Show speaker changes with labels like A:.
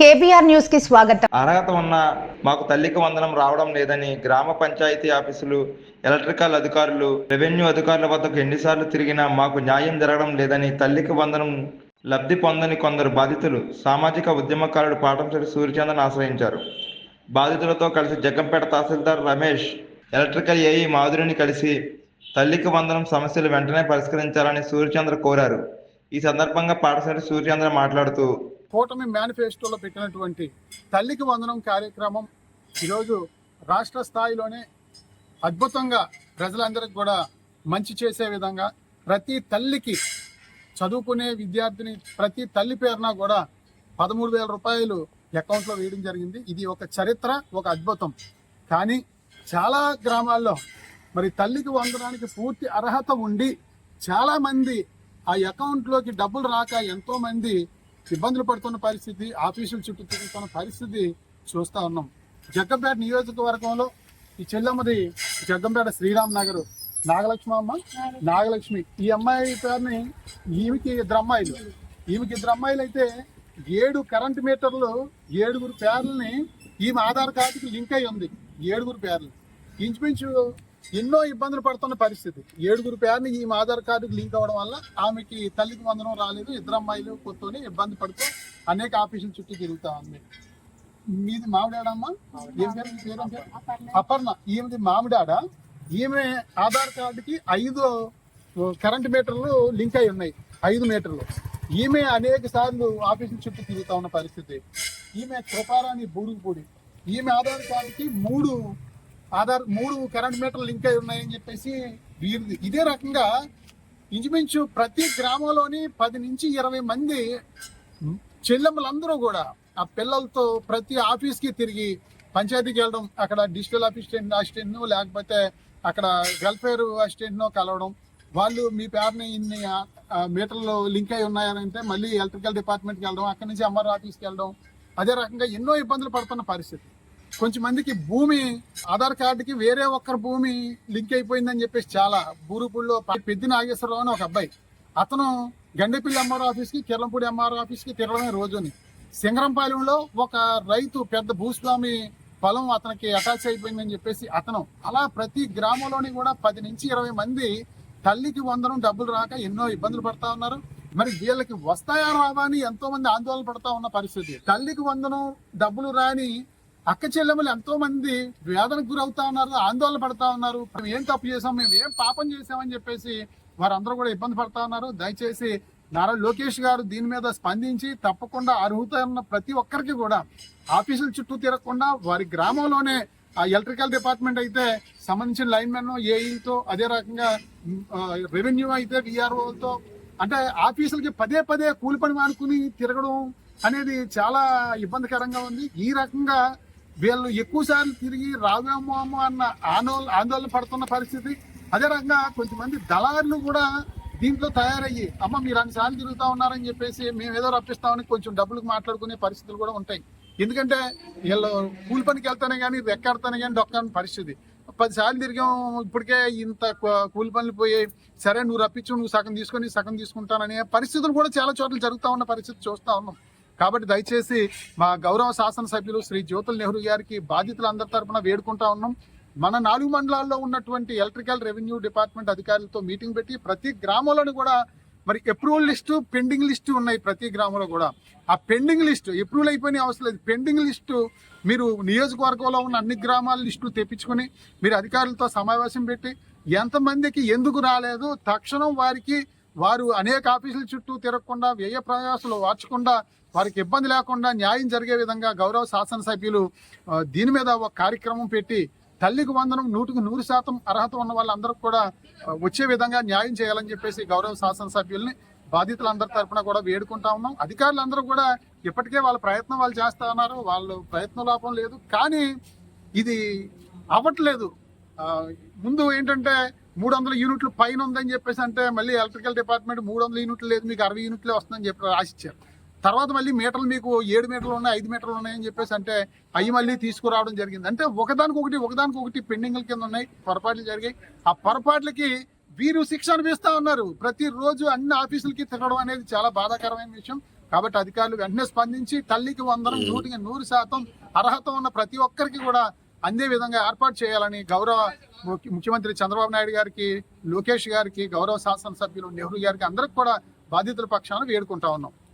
A: KBR న్యూస్కి స్వాగతం.
B: అర్హత ఉన్న మాకు తల్లికి వందనం రావడం లేదని గ్రామ పంచాయతీ ఆఫీసులు ఎలక్ట్రికల్ అధికారులు రెవెన్యూ అధికారుల వద్దకు ఎన్నిసార్లు తిరిగినా మాకు న్యాయం జరగడం లేదని తల్లికి వందనం లబ్ధి పొందని కొందరు బాధితులు సామాజిక ఉద్యమకారుడు పాటంశెట్టి సూర్యచంద్రన్ ఆశ్రయించారు. బాధితులతో కలిసి జగ్గంపేట తహసీల్దార్ రమేష్ ఎలక్ట్రికల్ ఏఈ మాధురిని కలిసి తల్లికి వందనం సమస్యలు వెంటనే పరిష్కరించాలని సూర్యచంద్ర కోరారు. ఈ సందర్భంగా పాఠశాల సూర్యచంద్ర మాట్లాడుతూ
C: కూటమి మేనిఫెస్టోలో పెట్టినటువంటి తల్లికి వందనం కార్యక్రమం ఈరోజు రాష్ట్ర స్థాయిలోనే అద్భుతంగా ప్రజలందరికీ కూడా మంచి చేసే విధంగా ప్రతి తల్లికి చదువుకునే విద్యార్థిని ప్రతి తల్లి పేరున కూడా పదమూడు వేల రూపాయలు అకౌంట్లో వేయడం జరిగింది. ఇది ఒక చరిత్ర ఒక అద్భుతం. కానీ చాలా గ్రామాల్లో మరి తల్లికి వందడానికి పూర్తి అర్హత ఉండి చాలామంది ఆ అకౌంట్లోకి డబ్బులు రాక ఎంతోమంది ఇబ్బందులు పడుతున్న పరిస్థితి ఆఫీసుల చుట్టూ తిరుగుతున్న పరిస్థితి చూస్తా ఉన్నాం. జగ్గంపేట నియోజకవర్గంలో ఈ చెల్లమ్మది జగ్గంపేట శ్రీరామ్ నగర్. నాగలక్ష్మి అమ్మ నాగలక్ష్మి. ఈ అమ్మాయి పేరుని ఈమెకి ఇద్దరు అమ్మాయిలు. ఈమెకి ఇద్దరు అమ్మాయిలు అయితే ఏడు కరెంట్ మీటర్లు ఏడుగురు పేర్లని ఈమె ఆధార్ కార్డుకి లింక్ అయి ఉంది. ఏడుగురు పేర్లు. ఇంచుమించు ఎన్నో ఇబ్బందులు పడుతున్న పరిస్థితి. ఏడుగురు పేరుని ఈ ఆధార్ కార్డుకి లింక్ అవ్వడం వల్ల ఆమెకి తల్లికి వందనం రాలేదు ఇద్దరు అమ్మాయిలు కొత్తని ఇబ్బంది పడుతూ అనేక ఆఫీసుల చుట్టూ తిరుగుతా ఉంది. మీది మామిడాడమ్మా? ఏం పేరు? అపర్ణ. ఈమెది మామిడాడ. ఈమె ఆధార్ కార్డుకి ఐదు కరెంట్ మీటర్లు లింక్ అయి ఉన్నాయి ఐదు మీటర్లు. ఈమె అనేక సార్లు ఆఫీసుల చుట్టూ తిరుగుతా ఉన్న పరిస్థితి. ఈమె కృపారాణి బూరుగుపూడి ఈమె ఆధార్ కార్డుకి మూడు ఆధార్ మూడు కరెంట్ మీటర్లు లింక్ అయి ఉన్నాయని చెప్పేసి వీరిది. ఇదే రకంగా ఇంచుమించు ప్రతి గ్రామంలోని పది నుంచి ఇరవై మంది చెల్లెమ్మలందరూ కూడా ఆ పిల్లలతో ప్రతి ఆఫీస్కి తిరిగి పంచాయతీకి వెళ్ళడం అక్కడ డిజిటల్ అసిస్టెంట్ అసిస్టెంట్ను లేకపోతే అక్కడ వెల్ఫేర్ అసిస్టెంట్ కలవడం. వాళ్ళు మీ పేరుని ఇన్ని మీటర్లు లింక్ అయి ఉన్నాయని అంటే మళ్ళీ ఎలక్ట్రికల్ డిపార్ట్మెంట్కి వెళ్ళడం అక్కడి నుంచి ఎంఆర్ ఆఫీస్కి వెళ్ళడం. అదే రకంగా ఎన్నో ఇబ్బందులు పడుతున్న పరిస్థితి. కొంచెమందికి భూమి ఆధార్ కార్డుకి వేరే ఒక్కరి భూమి లింక్ అయిపోయిందని చెప్పేసి చాలా బూరుపూడిలో పెద్ది నాగేశ్వరరావు అని ఒక అబ్బాయి. అతను గండేపల్లి ఎంఆర్ఓ ఆఫీస్కి కిర్లంపూడి ఎంఆర్ఓ ఆఫీస్కి తిరగడమే రోజుని. సింగరంపాలెంలో ఒక రైతు పెద్ద భూస్వామి పొలం అతనికి అటాచ్ అయిపోయిందని చెప్పేసి అతను అలా ప్రతి గ్రామంలోని కూడా పది నుంచి ఇరవై మంది తల్లికి వందనం డబ్బులు రాక ఎన్నో ఇబ్బందులు పడతా ఉన్నారు. మరి వీళ్ళకి వస్తాయా రావా అని ఎంతో మంది ఆందోళన పడతా ఉన్న పరిస్థితి. తల్లికి వందనం డబ్బులు రాని అక్క చెల్లెములు ఎంతో మంది వేదనకు గురవుతా ఉన్నారు ఆందోళన పడతా ఉన్నారు. మేము ఏం తప్పు చేసాం మేము ఏం పాపం చేసామని చెప్పేసి వారందరూ కూడా ఇబ్బంది పడతా ఉన్నారు. దయచేసి నారా లోకేష్ గారు దీని మీద స్పందించి తప్పకుండా అర్హత ఉన్న ప్రతి ఒక్కరికి కూడా ఆఫీసుల చుట్టూ తిరగకుండా వారి గ్రామంలోనే ఆ ఎలక్ట్రికల్ డిపార్ట్మెంట్ అయితే సంబంధించిన లైన్మెన్ ఏఈతో అదే రకంగా రెవెన్యూ అయితే విఆర్ఓతో అంటే ఆఫీసులకి పదే పదే కూలి పని మానుకుని తిరగడం అనేది చాలా ఇబ్బందికరంగా ఉంది. ఈ రకంగా వీళ్ళు ఎక్కువ సార్లు తిరిగి రావేమో అన్న ఆందోళన ఆందోళన పడుతున్న పరిస్థితి. అదే రకంగా కొంతమంది దళారులు కూడా దీంట్లో తయారయ్యి అమ్మ మీరు అన్నిసార్లు సార్లు తిరుగుతా ఉన్నారని చెప్పేసి మేము ఏదో రప్పిస్తామని కొంచెం డబ్బులకు మాట్లాడుకునే పరిస్థితులు కూడా ఉంటాయి. ఎందుకంటే వీళ్ళు కూలి పనికి వెళ్తానే కానీ రెక్కెడతానే కానీ దొక్కని పరిస్థితి. పది సార్లు తిరిగాం ఇప్పటికే ఇంత కూలి పనులు పోయి సరే నువ్వు రప్పించు నువ్వు సగం తీసుకొని సగం తీసుకుంటాననే పరిస్థితులు కూడా చాలా చోట్ల జరుగుతూ ఉన్న పరిస్థితి చూస్తూ ఉన్నాం. కాబట్టి దయచేసి మా గౌరవ శాసనసభ్యులు శ్రీ జ్యోతుల నెహ్రూ గారికి బాధితులందరి తరఫున వేడుకుంటా ఉన్నాం. మన నాలుగు మండలాల్లో ఉన్నటువంటి ఎలక్ట్రికల్ రెవెన్యూ డిపార్ట్మెంట్ అధికారులతో మీటింగ్ పెట్టి ప్రతి గ్రామంలోని కూడా మరి అప్రూవల్ లిస్టు పెండింగ్ లిస్టు ఉన్నాయి ప్రతి గ్రామంలో కూడా. ఆ పెండింగ్ లిస్టు అప్రూవల్ అయిపోయిన అవసరం లేదు. పెండింగ్ లిస్టు మీరు నియోజకవర్గంలో ఉన్న అన్ని గ్రామాల లిస్టు తెప్పించుకొని మీరు అధికారులతో సమావేశం పెట్టి ఎంతమందికి ఎందుకు రాలేదు తక్షణం వారికి వారు అనేక ఆఫీసుల చుట్టూ తిరగకుండా వ్యయ ప్రయాసాలు వార్చకుండా వారికి ఇబ్బంది లేకుండా న్యాయం జరిగే విధంగా గౌరవ శాసనసభ్యులు దీని మీద ఒక కార్యక్రమం పెట్టి తల్లికి వందనం నూటికి నూరు శాతం అర్హత ఉన్న వాళ్ళందరూ కూడా వచ్చే విధంగా న్యాయం చేయాలని చెప్పేసి గౌరవ శాసనసభ్యుల్ని బాధితులందరి తరఫున కూడా వేడుకుంటా ఉన్నాం. అధికారులందరూ కూడా ఇప్పటికే వాళ్ళ ప్రయత్నం వాళ్ళు చేస్తా ఉన్నారు. వాళ్ళు ప్రయత్న లోపం లేదు. కానీ ఇది అవ్వట్లేదు. ముందు ఏంటంటే మూడు వందల యూనిట్లు పైన ఉందని చెప్పేసి అంటే మళ్ళీ ఎలక్ట్రికల్ డిపార్ట్మెంట్ మూడు వందల యూనిట్లు లేదు మీకు అరవై యూనిట్లే వస్తుందని చెప్పి రాసిచ్చారు. తర్వాత మళ్ళీ మీటర్లు మీకు ఏడు మీటర్లు ఉన్నాయి ఐదు మీటర్లు ఉన్నాయని చెప్పేసి అంటే అవి మళ్ళీ తీసుకురావడం జరిగింది. అంటే ఒకదానికి ఒకటి ఒకదానికి ఒకటి పెండింగ్ల కింద ఉన్నాయి పొరపాట్లు జరిగాయి. ఆ పొరపాట్లకి వీరు శిక్ష అనిపిస్తూ ఉన్నారు. ప్రతిరోజు అన్ని ఆఫీసులకి తిరగడం అనేది చాలా బాధాకరమైన విషయం. కాబట్టి అధికారులు వెంటనే స్పందించి తల్లికి వందరం నూటికి నూరు శాతం అర్హత ఉన్న ప్రతి ఒక్కరికి కూడా అందే విధంగా ఏర్పాటు చేయాలని గౌరవ ముఖ్యమంత్రి చంద్రబాబు నాయుడు గారికి లోకేష్ గారికి గౌరవ శాసనసభ్యులు నెహ్రూ గారికి అందరికి కూడా బాధితుల పక్షాన వేడుకుంటా ఉన్నాం.